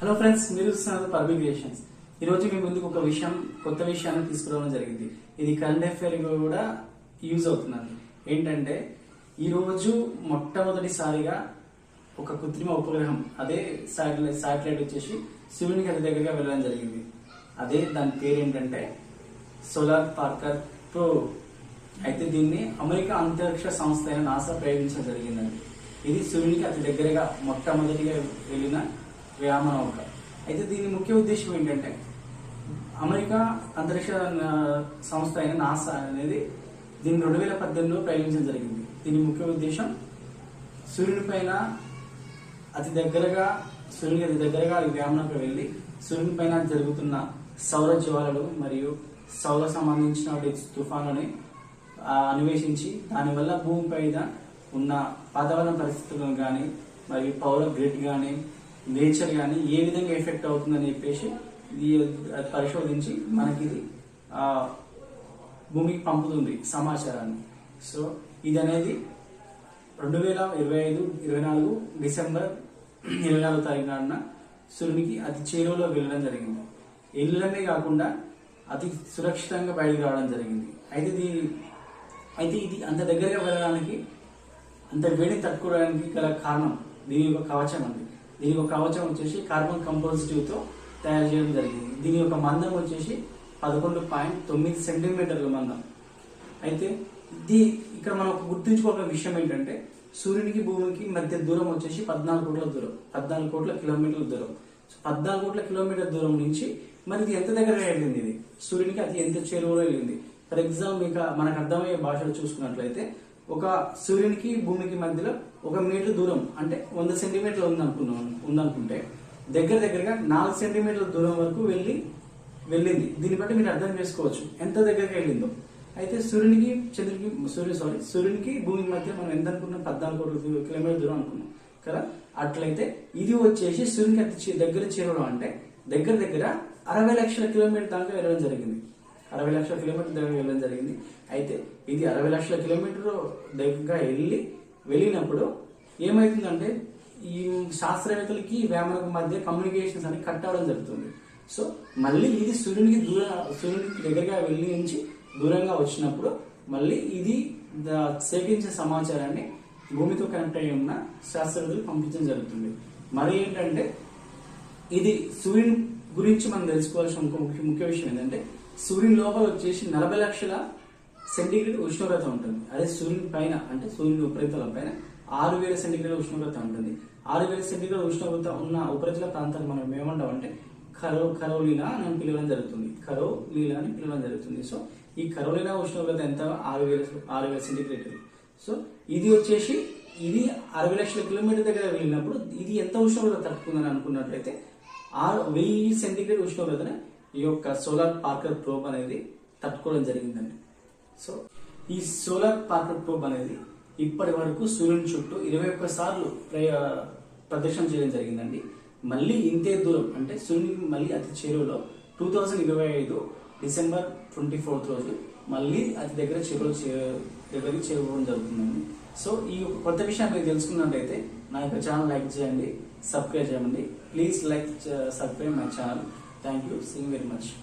Hello friends మీరు చూస్తున్నారు పర్బిక్ creations ఈరోజు మీ ముందుకు ఒక విషయం కొత్త విషయాన్ని తీసుకురావడం జరిగింది. ఇది కరెంట్ కూడా యూజ్ అవుతున్నది. ఏంటంటే ఈరోజు మొట్టమొదటిసారిగా ఒక కృత్రిమ ఉపగ్రహం అదే శాటిలైట్ శాటిలైట్ వచ్చేసి సూర్యునికి అతి దగ్గరగా వెళ్ళడం జరిగింది. అదే దాని పేరు ఏంటంటే సోలార్ పార్కర్ ప్రో అయితే దీన్ని అమెరికా అంతరిక్ష సంస్థ అయిన నాసా ప్రయోగించడం జరిగిందండి. ఇది సూర్యునికి అతి దగ్గరగా మొట్టమొదటిగా వెళ్ళిన వ్యామనౌక. అయితే దీని ముఖ్య ఉద్దేశం ఏంటంటే అమెరికా అంతరిక్ష సంస్థ అయిన నాసా అనేది దీన్ని రెండు వేల పద్దెనిమిదిలో ప్రయోగించడం జరిగింది. దీని ముఖ్య ఉద్దేశం సూర్యుని పైన అతి దగ్గరగా సూర్యుని అతి దగ్గరగా ఈ వెళ్ళి సూర్యుని పైన జరుగుతున్న సౌర జ్వాలలు మరియు సౌర సంబంధించిన తుఫానుని అన్వేషించి దానివల్ల భూమి పైన ఉన్న వాతావరణ పరిస్థితులను కానీ మరియు పౌర గ్రిడ్ కానీ నేచర్ కానీ ఏ విధంగా ఎఫెక్ట్ అవుతుందని చెప్పేసి ఇది పరిశోధించి మనకి ఇది ఆ, భూమికి పంపుతుంది సమాచారాన్ని. సో ఇది అనేది రెండు వేల ఇరవై ఐదు ఇరవై నాలుగు డిసెంబర్ ఇరవై నాలుగు తారీఖు నాడున సూర్యునికి అతి చేరువలో వెళ్ళడం జరిగింది. వెళ్ళడమే కాకుండా అతి సురక్షితంగా బయటకు రావడం జరిగింది. అయితే దీని అయితే ఇది అంత దగ్గరగా వెళ్ళడానికి అంత వేడిని తట్టుకోవడానికి గల కారణం దీని యొక్క కవచం అండి. దీని యొక్క కవచం వచ్చేసి కార్బన్ కంపోజిటివ్తో తయారు చేయడం జరిగింది. దీని యొక్క మందం వచ్చేసి పదకొండు పాయింట్ తొమ్మిది సెంటీమీటర్ల మందం. అయితే ఇది ఇక్కడ మనం గుర్తుంచుకోగల గుర్తుంచుకోవాల్సిన విషయం ఏంటంటే సూర్యునికి భూమికి మధ్య దూరం వచ్చేసి పద్నాలుగు కోట్ల దూరం పద్నాలుగు కోట్ల కిలోమీటర్ల దూరం. సో పద్నాలుగు కోట్ల కిలోమీటర్ దూరం నుంచి మరి ఇది ఎంత దగ్గర వెళ్ళింది ఇది? సూర్యునికి అది ఎంత చేరువలో వెళ్ళింది? ఫర్ ఎగ్జాంపుల్ మీకు మనకు అర్థమయ్యే భాషలో చూసుకున్నట్లయితే ఒక సూర్యునికి భూమికి మధ్యలో ఒక మీటర్ దూరం అంటే వంద సెంటీమీటర్లు ఉందనుకున్నాం ఉందనుకుంటే దగ్గర దగ్గరగా నాలుగు సెంటీమీటర్ల దూరం వరకు వెళ్ళి వెళ్ళింది. దీన్ని బట్టి మీరు అర్థం చేసుకోవచ్చు. ఎంత దగ్గరకి వెళ్ళిందో. అయితే సూర్యునికి చంద్రునికి సూర్యు సారీ సూర్యునికి భూమి మధ్య మనం ఎంత అనుకున్నాం? పద్నాలుగు కోట్ల కిలోమీటర్ దూరం అనుకున్నాం. కదా? అట్లయితే ఇది వచ్చేసి సూర్యునికి అతి దగ్గర చేరడం అంటే దగ్గర దగ్గర అరవై లక్షల కిలోమీటర్ దాకా వెళ్ళడం జరిగింది. అరవై లక్షల కిలోమీటర్ దగ్గర వెళ్ళడం జరిగింది. అయితే ఇది అరవై లక్షల కిలోమీటర్ దగ్గరగా వెళ్ళి వెళ్ళినప్పుడు ఏమవుతుందంటే ఈ శాస్త్రవేత్తలకి వేమనకు మధ్య కమ్యూనికేషన్స్ అనేది కట్ అవడం జరుగుతుంది. సో మళ్ళీ ఇది సూర్యునికి దూర సూర్యునికి దగ్గరగా వెళ్ళి నుంచి దూరంగా వచ్చినప్పుడు మళ్ళీ ఇది సేకరించిన సమాచారాన్ని భూమితో కనెక్ట్ అయి ఉన్న శాస్త్రవేత్తలు పంపించడం జరుగుతుంది. మరి ఏంటంటే ఇది సూర్యుని గురించి మనం తెలుసుకోవాల్సిన ఇంకో ముఖ్య ముఖ్య విషయం ఏంటంటే సూర్యుని లోపల వచ్చేసి నలభై లక్షల సెంటీగ్రేడ్ ఉష్ణోగ్రత ఉంటుంది. అదే సూర్యుని పైన అంటే సూర్యుని ఉపరితలం పైన ఆరు వేల సెంటీగ్రేడ్ ఉష్ణోగ్రత ఉంటుంది. ఆరు వేల సెంటీగ్రేడ్ ఉష్ణోగ్రత ఉన్న ఉపరితల ప్రాంతాన్ని మనం ఏమంటాం అంటే కరో కరోలినా అని పిలవడం జరుగుతుంది. కరో లీలా అని పిలవడం జరుగుతుంది. సో ఈ కరోలినా ఉష్ణోగ్రత ఎంత? ఆరు వేల ఆరు వేల సెంటీగ్రేడ్. సో ఇది వచ్చేసి ఇది అరవై లక్షల కిలోమీటర్ దగ్గర వెళ్ళినప్పుడు ఇది ఎంత ఉష్ణోగ్రత తట్టుకుందని అనుకున్నట్లయితే ఆరు వెయ్యి సెంటీగ్రేడ్ ఉష్ణోగ్రతనే ఈ యొక్క సోలార్ పార్కర్ ప్రోబ్ అనేది తట్టుకోవడం జరిగిందండి. సో ఈ సోలార్ పార్కర్ ప్రోబ్ అనేది ఇప్పటి వరకు సూర్యుని చుట్టూ ఇరవై ఒక్క సార్లు ప్రయ- ప్రదర్శన చేయడం జరిగిందండి. మళ్ళీ ఇంతే దూరం అంటే సూర్యుని మళ్ళీ అతి చేరువలో టూ థౌజండ్ ఇరవై ఐదు డిసెంబర్ ట్వంటీ ఫోర్త్ రోజు మళ్ళీ అతి దగ్గర చేరువ చే- దగ్గరికి చేరుకోవడం జరుగుతుందండి. సో ఈ కొత్త విషయాన్ని మీరు తెలుసుకున్నట్టయితే నా యొక్క ఛానల్ లైక్ చేయండి సబ్స్క్రైబ్ చేయండి please like subscribe my channel. Thank you. Seeing very much.